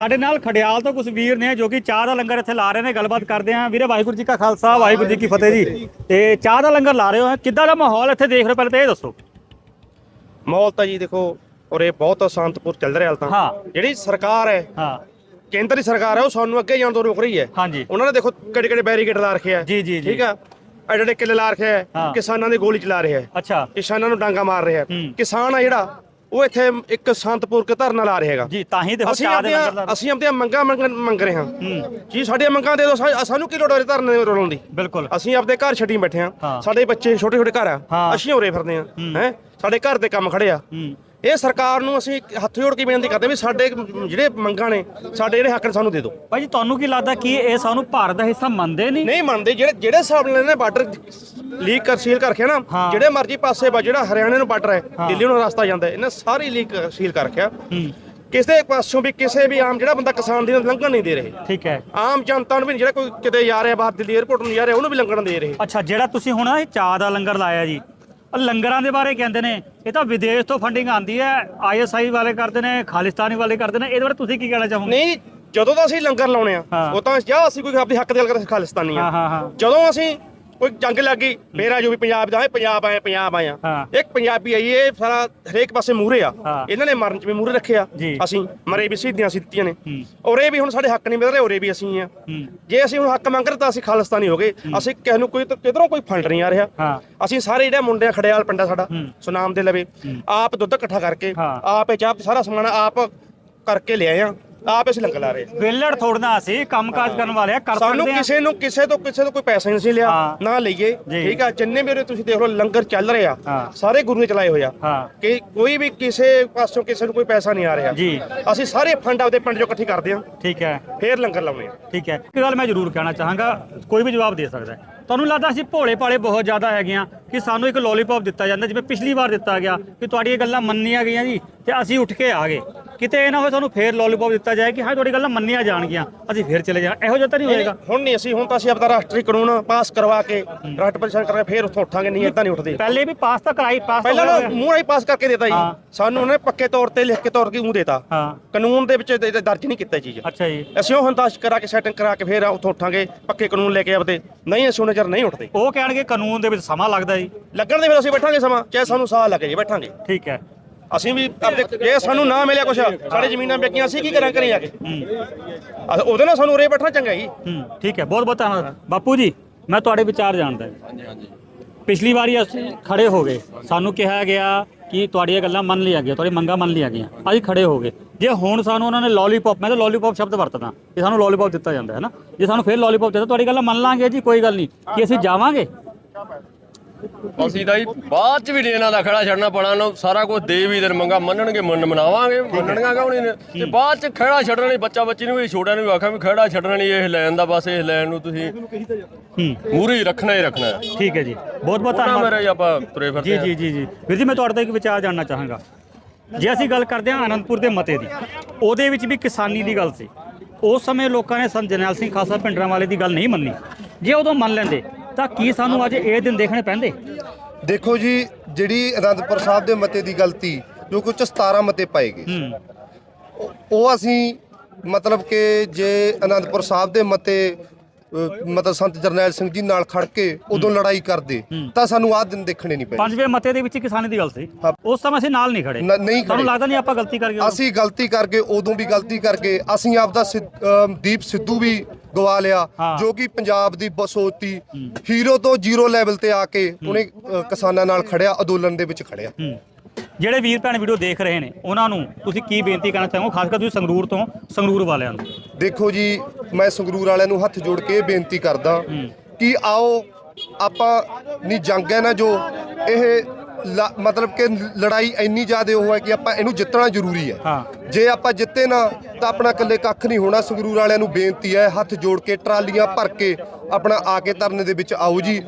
ਸਾਡੇ ਨਾਲ ਖੜਿਆਲ ਤੋਂ ਕੁਝ ਵੀਰ ਨੇ ਜੋ ਕਿ ਚਾਹ ਦਾ ਲੰਗਰ ਇੱਥੇ ਲਾ ਰਹੇ ਨੇ ਗੱਲਬਾਤ ਕਰਦੇ ਆਂ ਵੀਰੇ ਵਾਹਿਗੁਰੂ ਜੀ ਕਾ ਖਾਲਸਾ ਵਾਹਿਗੁਰੂ ਜੀ ਕੀ ਫਤਿਹ ਜੀ। ਤੇ ਚਾਹ ਦਾ ਲੰਗਰ ਲਾ ਰਹੇ ਹੋ ਕਿੱਦਾਂ ਦਾ ਮਾਹੌਲ ਇੱਥੇ ਦੇਖ ਰਹੇ ਪਹਿਲਾਂ ਤਾਂ ਇਹ ਦੱਸੋ। ਮਾਹੌਲ ਤਾਂ ਜੀ ਦੇਖੋ ਉਰੇ ਬਹੁਤ ਸ਼ਾਂਤਪੁਰ ਚੱਲ ਰਿਹਾ ਹਾਲ ਤਾਂ। ਜਿਹੜੀ ਸਰਕਾਰ ਹੈ ਹਾਂ। ਕੇਂਦਰ ਦੀ ਸਰਕਾਰ ਹੈ ਉਹ ਸਾਨੂੰ ਅੱਗੇ ਜਾਣ ਤੋਂ ਰੋਕ ਰਹੀ ਹੈ। ਹਾਂਜੀ। ਉਹਨਾਂ ਨੇ ਦੇਖੋ ਕਿਹੜੇ ਕਿਹੜੇ ਬੈਰੀਕੇਡ ਲਾ ਰੱਖੇ ਆ। ਜੀ, ਜੀ। ਠੀਕ ਆ? ਐਡੇ ਐਡੇ ਕਿੱਲੇ ਲਾ ਰੱਖੇ ਹਾਂ। ਆ ਕਿਸਾਨਾਂ ਦੀ ਗੋਲੀ ਚਲਾ ਰਿਹਾ ਹੈ ਅੱਛਾ। ਕਿਸਾਨਾਂ ਨੂੰ ਡਾਂਗਾ ਮਾਰ ਰਿਹਾ। ਹੂੰ। ਕਿਸਾਨ ਆ ਜਿਹੜਾ ਉਹ ਇੱਥੇ ਇੱਕ ਸ਼ਾਂਤਪੁਰ ਕੇ ਧਰਨਾ ਲਾ ਰਿਹਾ ਹੈਗਾ। ਜੀ ਤਾਂ ਹੀ ਦੇਖੋ ਅਸੀਂ ਚਾਹ ਦੇ ਲੰਗਰ ਆਪਣੀਆਂ ਦਾ ਅਸੀਂ ਆਪਣੀਆਂ ਮੰਗਾਂ ਮੰਗ ਮੰਗ ਰਹੇ ਹਾਂ। ਹੂੰ। ਜੀ ਸਾਡੀਆਂ ਮੰਗਾਂ ਦੇ ਦਿਓ ਸਾ- ਸਾਨੂੰ ਕੀ ਲੋੜ ਹੈ ਧਰਨੇ ਰੋਲਣ ਦੀ? ਬਿਲਕੁਲ। ਅਸੀਂ ਆਪਦੇ ਘਰ ਛੱਡੀ ਬੈਠੇ ਹਾਂ। ਹਾਂ। ਸਾਡੇ ਬੱਚੇ ਛੋਟੇ ਛੋਟੇ ਘਰ ਆ। ਹਾਂ। ਅਸੀਂ ਉਰੇ ਫਿਰਦੇ ਆ ਹੈ? ਸਾਡੇ ਘਰ ਦੇ ਕੰਮ ਖੜੇ ਆ। ਹੂੰ। ਇਹ ਸਰਕਾਰ ਨੂੰ ਅਸੀਂ ਹੱਥ ਜੋੜ ਕੇ ਬੇਨਤੀ ਕਰਦੇ ਵੀ ਸਾਡੇ ਜਿਹੜੇ ਮੰਗਾਂ ਨੇ ਸਾਡੇ ਜਿਹੜੇ ਹੱਕ ਨੇ ਸਾਨੂੰ ਦੇ ਦਿਓ। ਭਾਈ ਜੀ ਤੁਹਾਨੂੰ ਕੀ ਲੱਗਦਾ ਕਿ ਇਹ ਸਾਨੂੰ ਭਾਰਤ ਦਾ ਹਿੱਸਾ ਮੰਨਦੇ ਨਹੀਂ? ਨਹੀਂ ਮੰਨਦੇ ਜਿਹੜੇ ਜਿਹੜੇ ਹਿਸਾਬ ਨਾਲ ਇਹਨੇ ਬਾਰਡਰ ਲੀਕ ਕਰ ਸੀਲ ਕਰ ਰੱਖਿਆ। ਨਾ ਜਿਹੜੇ ਮਰਜ਼ੀ ਪਾਸੇ ਬਾ ਜਿਹੜਾ ਹਰਿਆਣੇ ਨੂੰ ਬਾਰਡਰ ਹੈ ਦਿੱਲੀ ਨੂੰ ਰਸਤਾ ਜਾਂਦਾ ਇਹਨੇ ਸਾਰੀ ਲੀਕ ਸੀਲ ਕਰ ਰੱਖਿਆ। ਕਿਸੇ ਪਾਸੋਂ ਵੀ ਕਿਸੇ ਵੀ ਆਮ ਜਿਹੜਾ ਬੰਦਾ ਕਿਸਾਨ ਦੀ ਲੰਘਣ ਨਹੀਂ ਦੇ ਰਹੇ। ਠੀਕ ਹੈ। ਆਮ ਜਨਤਾ ਨੂੰ ਵੀ ਜਿਹੜਾ ਕੋਈ ਕਿਤੇ ਜਾ ਰਿਹਾ ਬਾਹਰ ਦਿੱਲੀ 에ਅਰਪੋਰਟ ਨੂੰ ਜਾ ਰਿਹਾ ਉਹਨੂੰ ਵੀ ਲੰਘਣ ਦੇ ਰਹੇ। ਅੱਛਾ ਜਿਹੜਾ ਤੁਸੀਂ ਹੁਣ ਚਾਹ ਦਾ ਲੰਗਰ ਲਾਇਆ ਜੀ ਲੰਗਰਾਂ ਦੇ ਬਾਰੇ ਕਹਿੰਦੇ ਨੇ ਇਹ ਤਾਂ ਵਿਦੇਸ਼ ਤੋਂ ਫੰਡਿੰਗ ਆਂਦੀ ਹੈ ਆਈਐਸਆਈ ਵਾਲੇ ਕਰਦੇ ਨੇ ਖਾਲਿਸਤਾਨੀ ਵਾਲੇ ਕਰਦੇ ਨੇ ਇਹਦੇ ਬਾਰੇ ਤੁਸੀਂ ਕੀ ਕਹਿਣਾ ਚਾਹੋਗੇ? ਨਹੀਂ ਜਦੋਂ ਤਾਂ ਅਸੀਂ ਲੰਗਰ ਲਾਉਣੇ ਆ। ਉਹ ਤਾਂ ਜਾਂ ਅਸੀਂ ਕੋਈ ਆਪਦੇ ਹੱਕ ਦੀ ਗੱਲ ਕਰਦੇ ਖਾਲਿਸਤਾਨੀ ਆ। ਜਦੋਂ ਅਸੀਂ ਕੋਈ ਜੰਗ ਲੱਗੀ ਮੇਰਾ ਜੋ ਵੀ ਪੰਜਾਬ ਦਾ ਹੈ ਪੰਜਾਬ ਆਏ ਪੰਜਾਬ ਆਇਆ ਹਾਂ। ਇੱਕ ਪੰਜਾਬੀ ਆਈ ਇਹ ਸਾਰਾ ਹਰੇਕ ਪਾਸੇ ਮੂਹਰੇ ਆ। ਹਾਂ। ਇਹਨਾਂ ਨੇ ਮਰਨ ਚ ਵੀ ਮੂਹਰੇ ਰੱਖਿਆ। ਜੀ। ਅਸੀਂ ਮਰੇ ਵੀ ਸਿੱਧੀਆਂ ਸੀ ਦਿੱਤੀਆਂ ਨੇ। ਹੂੰ। ਔਰ ਇਹ ਵੀ ਹੁਣ ਸਾਡੇ ਹੱਕ ਨਹੀਂ ਮਿਲ ਰਹੇ ਔਰੇ ਵੀ ਅਸੀਂ ਆ। ਹੂੰ। ਜੇ ਅਸੀਂ ਹੁਣ ਹੱਕ ਮੰਗ ਰਹੇ ਤਾਂ ਅਸੀਂ ਖਾਲਿਸਤਾਨੀ ਹੋ ਗਏ। ਅਸੀਂ ਕਿਸੇ ਨੂੰ ਕੋਈ ਕਿਧਰੋਂ ਕੋਈ ਫੰਡ ਨਹੀਂ ਆ ਰਿਹਾ। ਹਾਂ। ਅਸੀਂ ਸਾਰੇ ਜਿਹੜੇ ਮੁੰਡੇ ਆ ਖੜਿਆਲ ਪਿੰਡਾ ਸਾਡਾ ਹੂੰ। ਸੁਨਾਮ ਦੇ ਲਵੇ। ਆਪ ਦੁੱਧ ਇਕੱਠਾ ਕਰਕੇ ਹਾਂ। ਆਪ ਇਹ ਚਾਹ ਸਾਰਾ ਸਮਾਨ ਆਪ ਕਰਕੇ ਲਿਆਏ ਆ। ਆਪ ਅਸੀਂ ਲੰਗਰ ਲਾ ਰਹੇ। ਆ। ਵੇਲੜ ਥੋੜਨਾ ਅਸੀਂ ਕੰਮਕਾਜ ਕਰਨ ਵਾਲੇ ਆ ਕਰ ਸਾਨੂੰ ਸਕਦੇ ਆ। ਕਿਸੇ ਨੂੰ ਕਿਸੇ ਤੋਂ ਕਿਸੇ ਤੋਂ ਕੋਈ ਪੈਸਾ ਨਹੀਂ ਸੀ ਲਿਆ ਹਾਂ। ਨਾ ਲਈਏ। ਜੀ। ਠੀਕ ਆ ਜਿੰਨੇ ਵੀ ਉਰੇ ਤੁਸੀਂ ਦੇਖ ਲਓ ਲੰਗਰ ਚੱਲ ਰਿਹਾ ਹਾਂ। ਸਾਰੇ ਗੁਰੂ ਨੇ ਚਲਾਏ ਹੋਇਆ ਹਾਂ। ਕਿ ਕੋਈ ਵੀ ਕਿਸੇ ਪਾਸੋਂ ਕਿਸੇ ਨੂੰ ਕੋਈ ਪੈਸਾ ਨਹੀਂ ਆ ਰਿਹਾ। ਜੀ। ਅਸੀਂ ਸਾਰੇ ਫੰਡ ਆਪਦੇ ਪਿੰਡ ਚੋਂ ਇਕੱਠੇ ਕਰਦੇ ਹਾਂ ਠੀਕ ਹੈ। ਫੇਰ ਲੰਗਰ ਲਾਉਣੇ ਆ। ਠੀਕ ਹੈ। ਇੱਕ ਗੱਲ ਮੈਂ ਜ਼ਰੂਰ ਕਹਿਣਾ ਚਾਹਾਂਗਾ ਕੋਈ ਵੀ ਜਵਾਬ ਦੇ ਸਕਦਾ ਹੈ। ਤੁਹਾਨੂੰ ਲੱਗਦਾ ਅਸੀਂ ਭੋਲੇ ਭਾਲੇ ਬਹੁਤ ਜ਼ਿਆਦਾ ਹੈਗੇ ਆ ਕਿ ਸਾਨੂੰ ਇੱਕ ਲੋਲੀਪੌਪ ਦਿੱਤਾ ਜਾਂਦਾ ਜਿਵੇਂ ਪਿਛਲੀ ਵਾਰ ਦਿੱਤਾ ਗਿਆ ਕਿ ਤੁਹਾਡੀ ਇਹ ਗੱਲਾਂ ਮੰਨੀਆਂ ਗਈਆਂ ਜੀ ਤੇ ਅਸੀਂ ਉੱਠ ਕੇ ਆ ਗਏ। ਕਿਤੇ ਇਹ ਨਾ ਹੋਏ ਸਾਨੂੰ ਫੇਰ ਲੋਲੀਪੌਪ ਦਿੱਤਾ ਜਾਏ ਕਿ ਹਾਂ ਤੁਹਾਡੀ ਗੱਲਾਂ ਮੰਨੀਆਂ ਜਾਣਗੀਆਂ ਅਸੀਂ ਫੇਰ ਚਲੇ ਜਾਣਾ ਇਹੋ ਜਿਹਾ ਤਾਂ ਨਹੀਂ ਹੋਏਗਾ। ਹੁਣ ਨਹੀਂ ਅਸੀਂ ਹੁਣ ਤਾਂ ਅਸੀਂ ਆਪਦਾ ਰਾਸ਼ਟਰੀ ਕਾਨੂੰਨ ਪਾਸ ਕਰਵਾ ਕੇ ਰਾਸ਼ਟਰ ਪਰਿਸ਼ਦ ਕਰਕੇ ਫੇਰ ਉੱਥੋਂ ਉੱਠਾਂਗੇ ਨਹੀਂ ਇਦਾਂ ਨਹੀਂ ਉੱਠਦੇ। ਪਹਿਲੇ ਵੀ ਪਾਸ ਤਾਂ ਕਰਾਈ ਪਾਸ ਤਾਂ ਪਹਿਲਾਂ ਹੋਇਆ। ਮੂੰਹ ਨਾਲ ਹੀ ਪਾਸ ਕਰਕੇ ਦਿੱਤਾ। ਜੀ। ਸਾਨੂੰ ਉਹਨੇ ਪੱਕੇ ਤੌਰ ਤੇ ਲਿਖ ਕੇ ਤੌਰ ਕੇ ਮੂੰਹ ਦੇਤਾ। ਹਾਂ। ਕਾਨੂੰਨ ਦੇ ਵਿੱਚ ਦ- ਦ- ਦਰਜ ਨਹੀਂ ਕੀਤਾ ਇਹ ਚੀਜ਼। ਅੱਛਾ ਜੀ। ਅਸੀਂ ਉਹ ਹੰਦਾਸ਼ ਕਰਾ ਕੇ ਸੈਟਿੰਗ ਕਰਾ ਕੇ ਫੇਰ ਉੱਥੋਂ ਉੱਠਾਂਗੇ ਪੱਕੇ ਕਾਨੂੰਨ ਲੈ ਕੇ ਆਪਦੇ। ਨਹੀਂ ਅਸੀਂ ਉਹਨੇ ਚਿਰ ਨਹੀਂ ਉੱਠਦੇ। ਉਹ ਕਹਿਣਗੇ ਕਾਨੂੰਨ ਦੇ ਵਿੱਚ ਸਮਾਂ ਲੱਗਦਾ ਜੀ। ਲੱਗਣ ਦੇ ਫਿਰ ਅਸੀਂ ਬੈਠਾਂਗੇ ਸਮਾਂ ਚਾਹੇ ਸਾਨੂੰ ਸਾਹ ਲੱਗੇ ਜੀ ਬੈਠਾਂਗੇ। ਠੀਕ ਹੈ। ਅਸੀਂ ਵੀ ਜੇ ਸਾਨੂੰ ਨਾ ਮਿਲਿਆ ਕੁਛ ਸਾਡੇ ਜ਼ਮੀਨਾਂ ਵੇਚੀਆਂ ਅਸੀਂ ਕੀ ਕਰਾਂ ਕਰੀ ਜਾ ਕੇ? ਅਸ- ਉਹਦੇ ਨਾਲ ਸਾਨੂੰ ਉਰੇ ਬੈਠਣਾ ਚੰਗਾ ਜੀ। ਹੂੰ ਠੀਕ ਹੈ ਬਹੁਤ ਬਹੁਤ ਧੰਨਵਾਦ। ਬਾਪੂ ਜੀ ਮੈਂ ਤੁਹਾਡੇ ਵਿਚਾਰ ਜਾਣਦਾ ਹਾਂਜੀ ਹਾਂਜੀ। ਪਿਛਲੀ ਵਾਰੀ ਅਸੀਂ ਖੜੇ ਹੋ ਗਏ। ਸਾਨੂੰ ਕਿਹਾ ਗਿਆ ਕਿ ਤੁਹਾਡੀਆਂ ਗੱਲਾਂ ਮੰਨ ਲਈਆਂ ਗਈਆਂ ਤੁਹਾਡੀ ਮੰਗਾਂ ਮੰਨ ਲਈਆਂ ਗਈਆਂ। ਅਸੀਂ ਖੜੇ ਹੋ ਗਏ। ਜੇ ਹੁਣ ਸਾਨੂੰ ਉਹਨਾਂ ਨੇ ਲੋਲੀਪੌਪ ਮੈਂ ਤਾਂ ਲੋਲੀਪੌਪ ਸ਼ਬਦ ਵਰਤਦਾ। ਕਿ ਸਾਨੂੰ ਲੋਲੀਪੌਪ ਦਿੱਤਾ ਜਾਂਦਾ ਹੈ ਨਾ। ਜੇ ਸਾਨੂੰ ਫੇਰ ਲੋਲੀਪੌਪ ਦਿੱਤਾ ਤੁਹਾਡੀ ਗੱਲਾਂ ਮੰਨ ਲਾਂਗੇ ਜੀ ਕੋਈ ਗੱਲ ਨਹੀਂ। ਕਿ ਅਸੀਂ ਜਾਵਾਂਗੇ? ਅਸੀਂ ਤਾਂ ਜੀ ਬਾਅਦ ਚ ਵੀ ਇਹਨਾਂ ਦਾ ਖੜਾ ਛੱਡਣਾ ਪਣਾ ਨੂੰ ਸਾਰਾ ਕੁਝ ਦੇ ਵੀ ਦੇਣ ਮੰਗਾ ਮੰਨਣਗੇ ਮੰਨ ਮਨਾਵਾਂਗੇ ਮੰਨਣਗਾ ਕਿਉਂ ਨਹੀਂ ਨੇ। ਤੇ ਬਾਅਦ ਚ ਖੜਾ ਛੱਡਣ ਲਈ ਬੱਚਾ ਬੱਚੀ ਨੂੰ ਵੀ ਛੋਟਿਆਂ ਨੂੰ ਵੀ ਆਖਾਂ ਵੀ ਖੜਾ ਛੱਡਣ ਲਈ ਇਹ ਲੈਣ ਦਾ ਬਸ ਇਹ ਲੈਣ ਨੂੰ ਤੁਸੀਂ ਹੂੰ। ਮੂਰੇ ਰੱਖਣਾ ਹੀ ਰੱਖਣਾ। ਹੈ ਠੀਕ ਹੈ ਜੀ। ਬਹੁਤ ਬਹੁਤ ਧੰਨਵਾਦ। ਮੇਰੇ ਜੀ ਆਪਾਂ ਤੁਰੇ ਫਿਰਦੇ ਜੀ ਜੀ ਜੀ ਜੀ। ਵੀਰ ਜੀ ਮੈਂ ਤੁਹਾਡੇ ਤੋਂ ਇੱਕ ਵਿਚਾਰ ਜਾਣਨਾ ਚਾਹਾਂਗਾ। ਜੇ ਅਸੀਂ ਗੱਲ ਕਰਦੇ ਹਾਂ ਆਨੰਦਪੁਰ ਦੇ ਮਤੇ ਦੀ ਉਹਦੇ ਵਿੱਚ ਵੀ ਕਿਸਾਨੀ ਦੀ ਗੱਲ ਸੀ। ਉਸ ਸਮੇਂ ਲੋਕਾਂ ਨੇ ਸੰਤ ਜਰਨੈਲ ਸਿੰਘ ਖਾਲਸਾ ਪਿੰਡਰਾਂ ਵਾਲੇ ਦੀ ਗੱਲ ਨਹੀਂ ਮੰਨੀ। ਜੇ ਉਦੋਂ ਮੰਨ ਲੈਂਦੇ ਤਾਂ ਕੀ ਸਾਨੂੰ ਅੱਜ ਇਹ ਦਿਨ ਦੇਖਣੇ ਪੈਂਦੇ? ਦੇਖੋ ਜੀ ਜਿਹੜੀ ਅਨੰਦਪੁਰ ਸਾਹਿਬ ਦੇ ਮਤੇ ਦੀ ਗਲਤੀ ਜੋ ਕੁਝ 17 ਮਤੇ ਪਾਏ ਗਏ। ਉਹ- ਅਸੀਂ ਮਤਲਬ ਕਿ ਜੇ ਅਨੰਦਪੁਰ ਸਾਹਿਬ ਦੇ ਮਤੇ ਮਤਲਬ ਸੰਤ ਜਰਨੈਲ ਸਿੰਘ ਜੀ ਨਾਲ ਖੜ ਕੇ ਉਦੋਂ ਲੜਾਈ ਕਰਦੇ ਤਾਂ ਸਾਨੂੰ ਆਹ ਦਿਨ ਦੇਖਣੇ ਨਹੀਂ ਪੈਣੇ ਪੰਜਵੇਂ ਮਤੇ ਦੇ ਵਿੱਚ ਕਿਸਾਨੀ ਦੀ ਗੱਲ ਸੀ। ਹਾਂ। ਉਸ ਸਮੇਂ ਅਸੀਂ ਨਾਲ ਨਹੀਂ ਖੜੇ। ਨ- ਨਹੀਂ ਸਾਨੂੰ ਖੜੇ। ਲੱਗਦਾ ਨਹੀਂ ਆਪਾਂ ਗਲਤੀ ਕਰ ਗਏ ਉਦੋਂ। ਅਸੀਂ ਗਲਤੀ ਕਰਕੇ ਉਦੋਂ ਵੀ ਗਲਤੀ ਕਰਕੇ ਅਸੀਂ ਆਪਦਾ ਸਿੱਧ- ਦੀਪ ਸਿੱਧੂ ਵੀ ਗਵਾ ਲਿਆ ਹਾਂ। ਜੋ ਕਿ ਪੰਜਾਬ ਦੀ ਬਸੋਤੀ ਹੀਰੋ ਤੋਂ ਜ਼ੀਰੋ ਲੈਵਲ ਤੇ ਆ ਕੇ ਉਹਨੇ ਅ, ਕਿਸਾਨਾਂ ਨਾਲ ਖੜਿਆ ਅੰਦੋਲਨ ਦੇ ਵਿੱਚ ਖੜਿਆ। ਹੂੰ। ਜਿਹੜੇ ਵੀਰ ਭੈਣ ਵੀਡੀਓ ਦੇਖ ਰਹੇ ਨੇ ਉਹਨਾਂ ਨੂੰ ਤੁਸੀਂ ਕੀ ਬੇਨਤੀ ਕਰਨਾ ਚਾਹੋਗੇ? ਖਾਸ ਕਰ ਤੁਸੀਂ ਸੰਗਰੂਰ ਤੋਂ ਸੰਗਰੂਰ ਵਾਲਿਆਂ ਨੂੰ। ਦੇਖੋ ਜੀ ਮੈਂ ਸੰਗਰੂਰ ਵਾਲਿਆਂ ਨੂੰ ਹੱਥ ਜੋੜ ਕੇ ਬੇਨਤੀ ਕਰਦਾ ਕਿ ਆਓ ਆਪਾਂ ਨੀ ਜੰਗ ਹੈ ਨਾ ਜੋ ਇਹ ਮਤਲਬ ਕਿ ਲੜਾਈ ਇੰਨੀ ਜ਼ਿਆਦਾ ਉਹ ਹੈ ਕਿ ਆਪਾਂ ਇਹਨੂੰ ਜਿੱਤਣਾ ਜ਼ਰੂਰੀ ਹਾਂ। ਜੇ ਆਪਾਂ ਜਿੱਤੇ ਨਾ ਤਾਂ ਆਪਣਾ ਇਕੱਲੇ ਕੱਖ ਨਹੀਂ ਹੋਣਾ। ਸੰਗਰੂਰ ਵਾਲਿਆਂ ਨੂੰ ਬੇਨਤੀ ਹੈ ਹੱਥ ਜੋੜ ਕੇ ਟਰਾਲੀਆਂ ਭਰ ਕੇ ਆਪਣਾ ਆ ਕੇ ਧਰਨੇ ਦੇ ਵਿੱਚ ਆਓ ਜੀ।